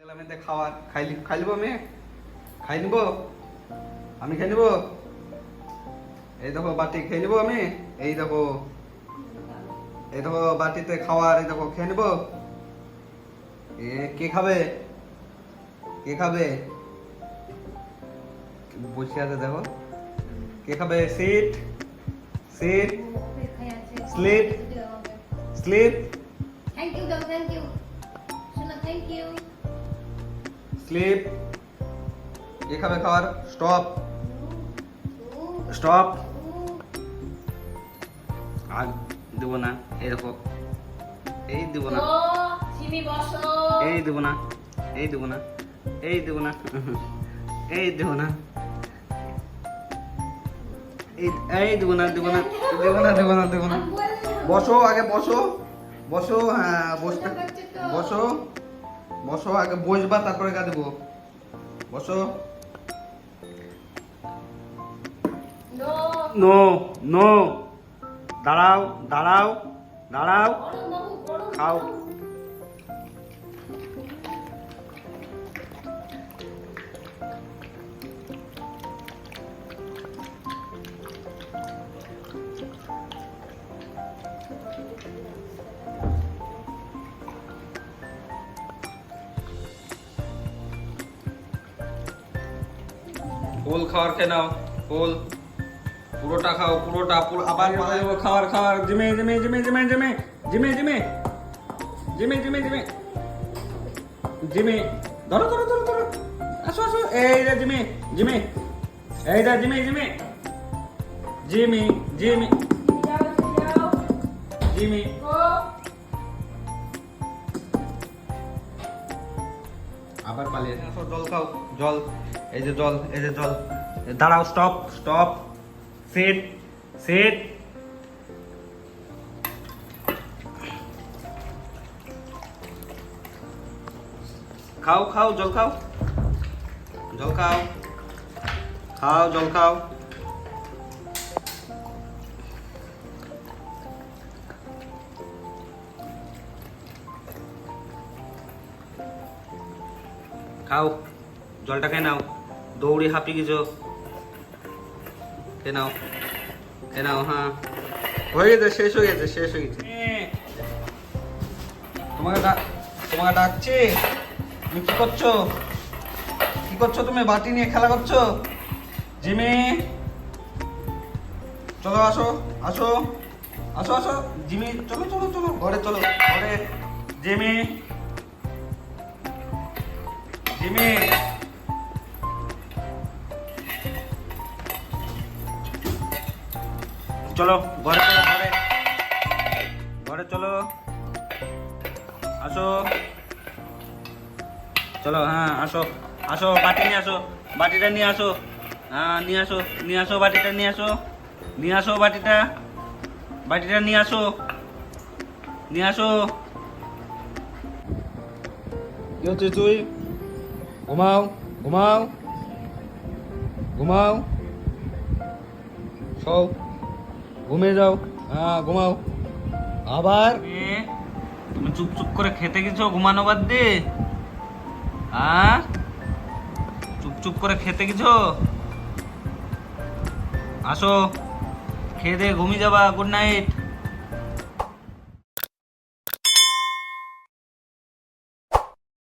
গেলাম খাওয়ার আমি? খাই নিব? এই দেখো বাটি খেয়ে নিবো আমি? এই দেখো। এই দেখো বাটিতে খাওয়ার এই দেখো খেয়ে নিবো? এ কে খাবে? কে খাবে? বসে আছে দেখো। কে খাবে? Sit. Sit. Sleep sleep thank you thank you thank you sleep খাবে খাওয়ার স্টপ স্টপ আর দেবো না এরকম এই দেবো না। এই দেবো না এই দেবো না এই দেবো না। এই দেবো না। এই এই দেবো না দেবো না দেবো না দেবো না দেবো না। বসো আগে বসো। বসো হ্যাঁ বসতে বসো। বসো আগে বসবা তারপরে গা দেবো। বসো। নো। No no. দাঁড়াও দাঁড়াও দাঁড়াও। খাও। ফুল খাওয়ার খেয়ে নাও ফুল পুরোটা খাও পুরোটা পুরো আবার মাথায় দেবো খাওয়ার খাওয়ার জিমে জিমে জিমে জিমে জিমে জিমে জিমে। জিমে জিমে জিমে। জিমে। ধরো ধরো ধরো ধরো। আসো আসো। এই রে জিমে জিমে। এই রে জিমে জিমে। Jimmy Jimmy. যাও যাও। জিমি। আবার পালিয়ে জল খাও, জল, এই যে জল, এই যে জল। দাঁড়াও স্টপ স্টপ সেট সেট খাও খাও, জল খাও। জল খাও খাও, জল খাও। খাও জলটা খেয়ে নাও দৌড়ে হাঁপিয়ে গেছো। খেয়ে নাও খেয়ে নাও হ্যাঁ। হয়ে গেছে শেষ হয়ে গেছে শেষ হয়ে গেছে। তোমাকে ডাক তোমাকে ডাকছি। তুমি কি করছ? কি করছ তুমি? বাটি নিয়ে খেলা করছ? জিমি চলো আসো আসো আসো আসো। জিমি চলো চলো চলো ঘরে চলো ঘরে। জিমি জিমি চলো, ঘরে চলো, ঘরে। ঘরে চলো। আসো। চলো হ্যাঁ আসো। আসো, বাটি নিয়ে আসো। বাটিটা নিয়ে আসো। হ্যাঁ নিয়ে আসো নিয়ে আসো বাটিটা, নিয়ে আসো। নিয়ে আসো বাটিটা। বাটিটা নিয়ে আসো। নিয়ে আসো। কি হচ্ছে তুই ঘুমাও ঘুমাও। ঘুমাও। সব ঘুমিয়ে যাও। হ্যাঁ ঘুমাও। আবার? তুমি চুপ চুপ করে খেতে গেছো ঘুমানো বাদ দিয়ে? হ্যাঁ? চুপ চুপ করে খেতে গেছো? আসো। খেয়ে দিয়ে ঘুমিয়ে যাবা। Good night.